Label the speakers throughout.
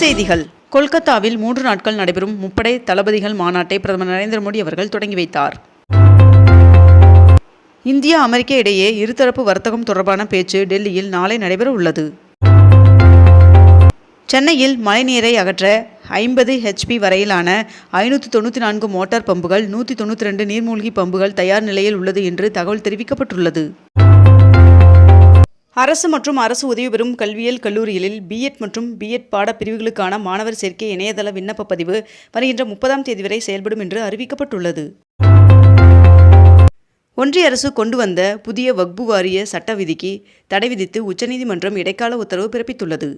Speaker 1: செய்திகள். கொல்கத்தாவில் மூன்று நாட்கள் நடைபெறும் முப்படை தளபதிகள் மாநாட்டை பிரதமர் நரேந்திர மோடி அவர்கள் தொடங்கி வைத்தார். இந்தியா அமெரிக்க இடையே இருதரப்பு வர்த்தகம் தொடர்பான பேச்சு டெல்லியில் நாளை நடைபெற உள்ளது. சென்னையில் மழைநீரை அகற்ற ஐம்பது ஹெச்பி வரையிலான ஐநூற்றி தொண்ணூற்றி நான்கு மோட்டார் பம்புகள் நூற்றி தொண்ணூற்றி ரெண்டு நீர்மூழ்கி பம்புகள் தயார் நிலையில் உள்ளது என்று தகவல் தெரிவிக்கப்பட்டுள்ளது. அரசு மற்றும் அரசு உதவி பெறும் கல்வியியல் கல்லூரிகளில் பிஎட் மற்றும் பிஎட் பாடப்பிரிவுகளுக்கான மாணவர் சேர்க்கை இணையதள விண்ணப்ப பதிவு வருகின்ற முப்பதாம் தேதி வரை செயல்படும் என்று அறிவிக்கப்பட்டுள்ளது. ஒன்றிய அரசு கொண்டு வந்த புதிய வக்பு வாரிய சட்ட விதிக்கு தடை விதித்து உச்சநீதிமன்றம் இடைக்கால உத்தரவு பிறப்பித்துள்ளது.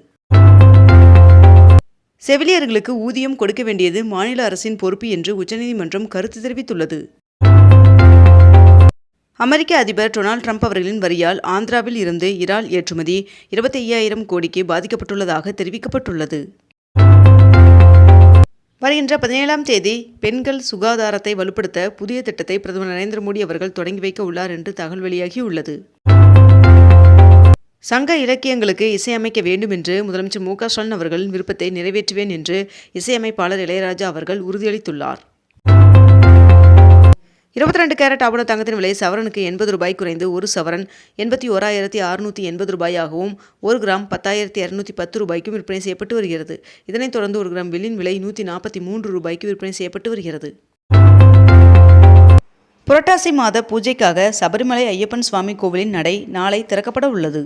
Speaker 1: செவிலியர்களுக்கு ஊதியம் கொடுக்க வேண்டியது மாநில அரசின் பொறுப்பு என்று உச்சநீதிமன்றம் கருத்து தெரிவித்துள்ளது. அமெரிக்க அதிபர் டொனால்ட் ட்ரம்ப் அவர்களின் வரியால் ஆந்திராவில் இருந்து இறால் ஏற்றுமதி இருபத்தி ஐயாயிரம் கோடிக்கு பாதிக்கப்பட்டுள்ளதாக தெரிவிக்கப்பட்டுள்ளது. வருகின்ற பதினேழாம் தேதி பெண்கள் சுகாதாரத்தை வலுப்படுத்த புதிய திட்டத்தை பிரதமர் நரேந்திர மோடி அவர்கள் தொடங்கி வைக்க உள்ளார் என்று தகவல் வெளியாகியுள்ளது. சங்க இலக்கியங்களுக்கு இசையமைக்க வேண்டும் என்று முதலமைச்சர் மு க ஸ்டாலின் அவர்களின் விருப்பத்தை நிறைவேற்றுவேன் என்று இசையமைப்பாளர் இளையராஜா அவர்கள் உறுதியளித்துள்ளார். இருபத்தி ரெண்டு கேரட் ஆபண தங்கத்தின் விலை சவரனுக்கு எண்பது ரூபாய் குறைந்து ஒரு சவரன் எண்பத்தி ஓராயிரத்தி அறுநூற்றி எண்பது ரூபாயாகவும் ஒரு கிராம் பத்தாயிரத்தி இரநூத்தி பத்து ரூபாய்க்கும் விற்பனை செய்யப்பட்டு வருகிறது. இதனைத் தொடர்ந்து ஒரு கிராம் வில்லின் விலை நூற்றி நாற்பத்தி மூன்று ரூபாய்க்கு விற்பனை செய்யப்பட்டு வருகிறது. புரட்டாசி மாத பூஜைக்காக சபரிமலை ஐயப்பன் சுவாமி கோவிலின் நடை நாளை திறக்கப்பட உள்ளது.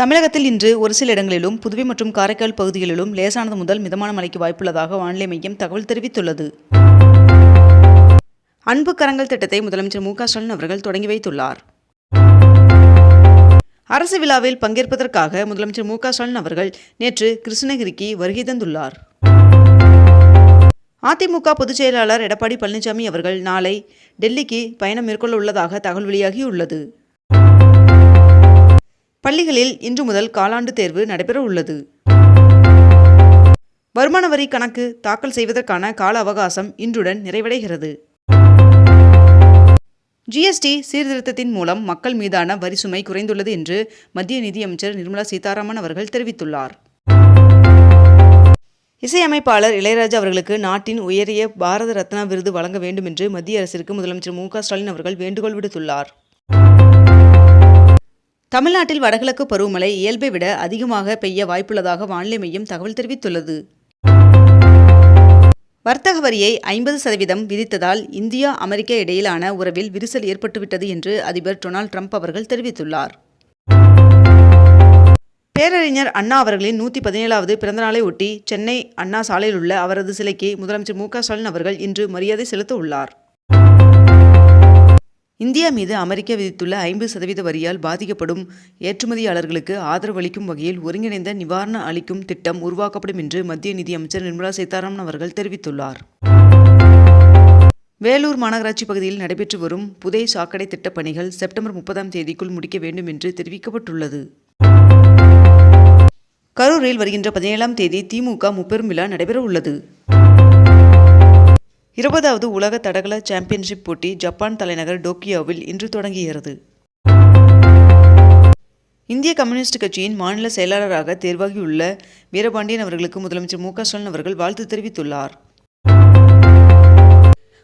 Speaker 1: தமிழகத்தில் இன்று ஒரு சில இடங்களிலும் புதுவை மற்றும் காரைக்கால் பகுதிகளிலும் லேசானது முதல் மிதமான மழைக்கு வாய்ப்புள்ளதாக வானிலை மையம் தகவல் தெரிவித்துள்ளது. அன்பு கரங்கள் திட்டத்தை முதலமைச்சர் மு க ஸ்டாலின் அவர்கள் தொடங்கி வைத்துள்ளார். அரசு விழாவில் பங்கேற்பதற்காக முதலமைச்சர் மு க ஸ்டாலின் அவர்கள் நேற்று கிருஷ்ணகிரிக்கு வருகை தந்துள்ளார். அதிமுக பொதுச் செயலாளர் எடப்பாடி பழனிசாமி அவர்கள் நாளை டெல்லிக்கு பயணம் மேற்கொள்ள உள்ளதாக தகவல் வெளியாகியுள்ளது. பள்ளிகளில் இன்று முதல் காலாண்டு தேர்வு நடைபெற உள்ளது வருமான வரி கணக்கு தாக்கல் செய்வதற்கான கால அவகாசம் இன்றுடன் நிறைவடைகிறது. ஜிஎஸ்டி சீர்திருத்தத்தின் மூலம் மக்கள் மீதான வரி சுமை குறைந்துள்ளது என்று மத்திய நிதியமைச்சர் நிர்மலா சீதாராமன் அவர்கள் தெரிவித்துள்ளார். இசையமைப்பாளர் இளையராஜா அவர்களுக்கு நாட்டின் உயரிய பாரத ரத்னா விருது வழங்க வேண்டும் என்று மத்திய அரசிற்கு முதலமைச்சர் மு ஸ்டாலின் அவர்கள் வேண்டுகோள் விடுத்துள்ளார். தமிழ்நாட்டில் வடகிழக்கு பருவமழை இயல்பை விட அதிகமாக பெய்ய வாய்ப்புள்ளதாக வானிலை மையம் தகவல் தெரிவித்துள்ளது. வர்த்தக வரியை ஐம்பது சதவீதம் விதித்ததால் இந்தியா அமெரிக்க இடையிலான உறவில் விரிசல் ஏற்பட்டுவிட்டது என்று அதிபர் டொனால்ட் ட்ரம்ப் அவர்கள் தெரிவித்துள்ளார். பேரறிஞர் அண்ணா அவர்களின் நூற்றி பதினேழாவது பிறந்தநாளை ஒட்டி சென்னை அண்ணா சாலையில் உள்ள அவரது சிலைக்கு முதலமைச்சர் மு க ஸ்டாலின் அவர்கள் இன்று மரியாதை செலுத்த உள்ளார் இந்தியா மீது அமெரிக்கா விதித்துள்ள ஐம்பது சதவீத வரியால் பாதிக்கப்படும் ஏற்றுமதியாளர்களுக்கு ஆதரவு அளிக்கும் வகையில் ஒருங்கிணைந்த நிவாரண அளிக்கும் திட்டம் உருவாக்கப்படும் என்று மத்திய நிதியமைச்சர் நிர்மலா சீதாராமன் அவர்கள் தெரிவித்துள்ளார். வேலூர் மாநகராட்சி பகுதியில் நடைபெற்று வரும் புதை சாக்கடை திட்டப் பணிகள் செப்டம்பர் முப்பதாம் தேதிக்குள் முடிக்க வேண்டும் என்று தெரிவிக்கப்பட்டுள்ளது. கரூரில் வருகின்ற பதினேழாம் தேதி திமுக முப்பெரும் விழா நடைபெற உள்ளது இருபதாவது உலக தடகள சாம்பியன்ஷிப் போட்டி ஜப்பான் தலைநகர் டோக்கியோவில் இன்று தொடங்குகிறது. இந்திய கம்யூனிஸ்ட் கட்சியின் மாநில செயலாளராக தேர்வாகியுள்ள வீரபாண்டியன் அவர்களுக்கு முதலமைச்சர் மு க ஸ்டாலின் அவர்கள் வாழ்த்து தெரிவித்துள்ளார்.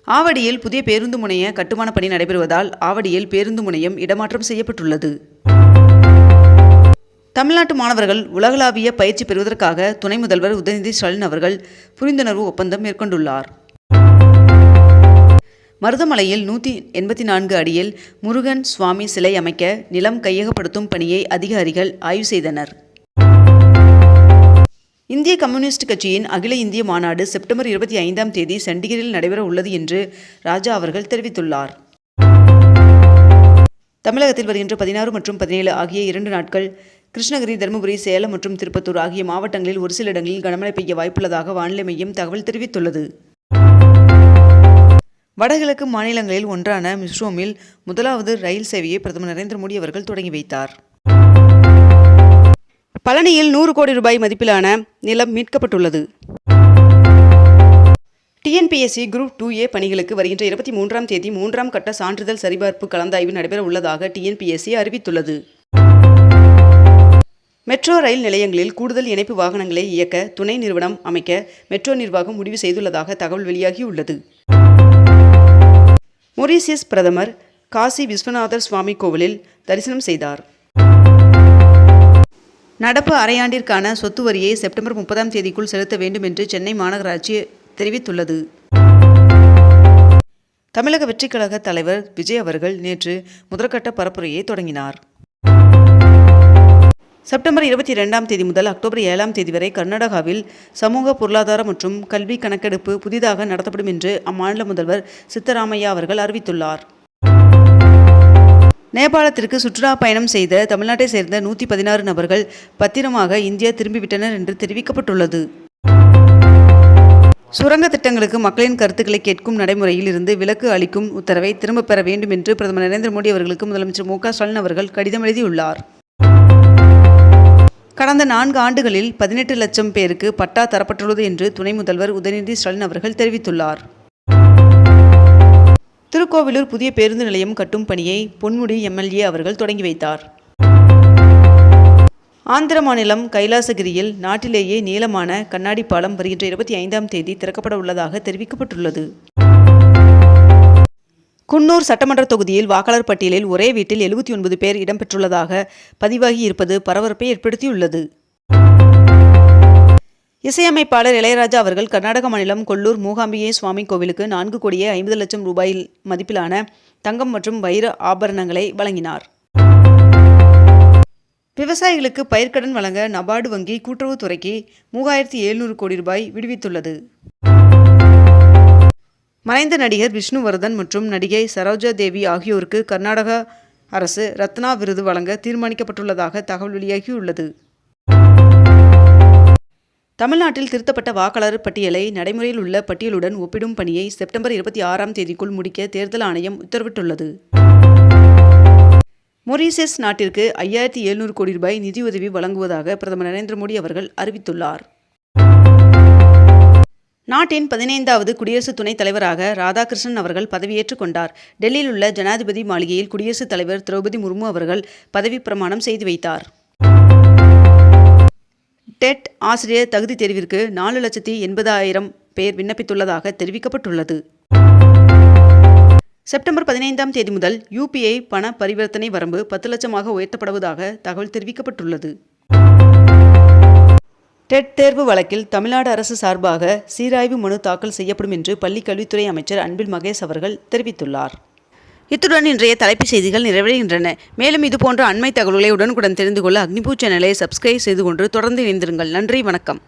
Speaker 1: ஆவடியில் புதிய பேருந்து முனைய கட்டுமான பணி நடைபெறுவதால் ஆவடியில் பேருந்து முனையம் இடமாற்றம் செய்யப்பட்டுள்ளது. தமிழ்நாட்டு மாணவர்கள் உலகளாவிய பயிற்சி பெறுவதற்காக துணை முதல்வர் உதயநிதி ஸ்டாலின் அவர்கள் புரிந்துணர்வு ஒப்பந்தம் மேற்கொண்டுள்ளார். மருதமலையில் நூற்றி எண்பத்தி நான்கு அடியில் முருகன் சுவாமி சிலை அமைக்க நிலம் கையகப்படுத்தும் பணியை அதிகாரிகள் ஆய்வு செய்தனர். இந்திய கம்யூனிஸ்ட் கட்சியின் அகில இந்திய மாநாடு செப்டம்பர் இருபத்தி ஐந்தாம் தேதி சண்டிகரில் நடைபெற உள்ளது என்று ராஜா அவர்கள் தெரிவித்துள்ளார். தமிழகத்தில் வருகின்ற பதினாறு மற்றும் பதினேழு ஆகிய இரண்டு நாட்கள் கிருஷ்ணகிரி தருமபுரி சேலம் மற்றும் திருப்பத்தூர் ஆகிய மாவட்டங்களில் ஒரு சில இடங்களில் கனமழை பெய்ய வாய்ப்புள்ளதாக வானிலை மையம் தகவல் தெரிவித்துள்ளது. வடகிழக்கு மாநிலங்களில் ஒன்றான மிஸ்ரோமில் முதலாவது ரயில் சேவையை பிரதமர் நரேந்திர மோடி அவர்கள் தொடங்கி வைத்தார். பழனியில் நூறு கோடி ரூபாய் மதிப்பிலான நிலம் மீட்கப்பட்டுள்ளது. டிஎன்பிஎஸ்சி குரூப் டூ ஏ பணிகளுக்கு வருகின்ற இருபத்தி மூன்றாம் தேதி மூன்றாம் கட்ட சான்றிதழ் சரிபார்ப்பு கலந்தாய்வு நடைபெற உள்ளதாக டிஎன்பிஎஸ்சி அறிவித்துள்ளது. மெட்ரோ ரயில் நிலையங்களில் கூடுதல் இணைப்பு வாகனங்களை இயக்க துணை நிறுவனம் அமைக்க மெட்ரோ நிர்வாகம் முடிவு செய்துள்ளதாக தகவல் வெளியாகியுள்ளது. மொரீசியஸ் பிரதமர் காசி விஸ்வநாதர் சுவாமி கோவிலில் தரிசனம் செய்தார். நடப்பு அரையாண்டிற்கான சொத்து வரியை செப்டம்பர் முப்பதாம் தேதிக்குள் செலுத்த வேண்டும் என்று சென்னை மாநகராட்சி தெரிவித்துள்ளது. தமிழக வெற்றிக்கழக தலைவர் விஜய் அவர்கள் நேற்று முதற்கட்ட பரப்புரையை தொடங்கினார். செப்டம்பர் இருபத்தி இரண்டாம் தேதி முதல் அக்டோபர் ஏழாம் தேதி வரை கர்நாடகாவில் சமூக பொருளாதார மற்றும் கல்வி கணக்கெடுப்பு புதிதாக நடத்தப்படும் என்று அம்மாநில முதல்வர் சித்தராமையா அவர்கள் அறிவித்துள்ளார். நேபாளத்திற்கு சுற்றுலா பயணம் செய்த தமிழ்நாட்டை சேர்ந்த நூற்றி பதினாறு நபர்கள் பத்திரமாக இந்தியா திரும்பிவிட்டனர் என்று தெரிவிக்கப்பட்டுள்ளது. சுரங்க திட்டங்களுக்கு மக்களின் கருத்துக்களை கேட்கும் நடைமுறையில் இருந்து விலக்கு அளிக்கும் உத்தரவை திரும்பப் பெற வேண்டும் என்று பிரதமர் நரேந்திர மோடி அவர்களுக்கு முதலமைச்சர் மு க ஸ்டாலின் அவர்கள் கடிதம் எழுதியுள்ளார். கடந்த நான்கு ஆண்டுகளில் பதினெட்டு லட்சம் பேருக்கு பட்டா தரப்பட்டுள்ளது என்று துணை முதல்வர் உதயநிதி ஸ்டாலின் அவர்கள் தெரிவித்துள்ளார். திருக்கோவிலூர் புதிய பேருந்து நிலையம் கட்டும் பணியை பொன்முடி எம்எல்ஏ அவர்கள் தொடங்கி வைத்தார். ஆந்திர மாநிலம் கைலாசகிரியில் நாட்டிலேயே நீளமான கண்ணாடி பாலம் வருகின்ற இருபத்தி ஐந்தாம் தேதி திறக்கப்பட உள்ளதாக தெரிவிக்கப்பட்டுள்ளது. குன்னூர் சட்டமன்ற தொகுதியில் வாக்காளர் பட்டியலில் ஒரே வீட்டில் எழுபத்தி ஒன்பது பேர் இடம்பெற்றுள்ளதாக பதிவாகி இருப்பது பரபரப்பை ஏற்படுத்தியுள்ளது. இசையமைப்பாளர் இளையராஜா அவர்கள் கர்நாடக மாநிலம் கொல்லூர் மூகாம்பிகை சுவாமி கோவிலுக்கு நான்கு கோடியே ஐம்பது லட்சம் ரூபாயில் மதிப்பிலான தங்கம் மற்றும் வைர ஆபரணங்களை வழங்கினார். விவசாயிகளுக்கு பயிர்க்கடன் வழங்க நபார்டு வங்கி கூட்டுறவுத்துறைக்கு மூவாயிரத்தி எழுநூறு கோடி ரூபாய் விடுவித்துள்ளது. மறைந்த நடிகர் விஷ்ணுவர்தன் மற்றும் நடிகை சரோஜா தேவி ஆகியோருக்கு கர்நாடக அரசு ரத்னா விருது வழங்க தீர்மானிக்கப்பட்டுள்ளதாக தகவல் வெளியாகியுள்ளது. தமிழ்நாட்டில் திருத்தப்பட்ட வாக்காளர் பட்டியலை நடைமுறையில் உள்ள பட்டியலுடன் ஒப்பிடும் பணியை செப்டம்பர் இருபத்தி ஆறாம் தேதிக்குள் முடிக்க தேர்தல் ஆணையம் உத்தரவிட்டுள்ளது. மொரீசியஸ் நாட்டிற்கு ஐயாயிரத்தி எழுநூறு கோடி ரூபாய் நிதியுதவி வழங்குவதாக பிரதமர் நரேந்திர மோடி அவர்கள் அறிவித்துள்ளார். நாட்டின் பதினைந்தாவது குடியரசு துணைத் தலைவராக ராதாகிருஷ்ணன் அவர்கள் பதவியேற்றுக் கொண்டார். டெல்லியில் உள்ள ஜனாதிபதி மாளிகையில் குடியரசுத் தலைவர் திரௌபதி முர்மு அவர்கள் பதவி பிரமாணம் செய்து வைத்தார். டெட் ஆசிரியர் தகுதி தேர்விற்கு நாலு லட்சத்தி எண்பதாயிரம் பேர் விண்ணப்பித்துள்ளதாக தெரிவிக்கப்பட்டுள்ளது. செப்டம்பர் பதினைந்தாம் தேதி முதல் யூபிஐ பண பரிவர்த்தனை வரம்பு பத்து லட்சமாக உயர்த்தப்படுவதாக தகவல் தெரிவிக்கப்பட்டுள்ளது. டெட் தேர்வு வழக்கில் தமிழ்நாடு அரசு சார்பாக சீராய்வு மனு தாக்கல் செய்யப்படும் என்று பள்ளிக் கல்வித்துறை அமைச்சர் அன்பில் மகேஷ் அவர்கள் தெரிவித்துள்ளார். இத்துடன் இன்றைய தலைப்புச் செய்திகள் நிறைவடைகின்றன. மேலும் இதுபோன்ற அண்மை தகவல்களை உடனுக்குடன் தெரிந்து கொள்ள அக்னிபூ சேனலை சப்ஸ்கிரைப் செய்து கொண்டு தொடர்ந்து இணைந்திருங்கள். நன்றி வணக்கம்.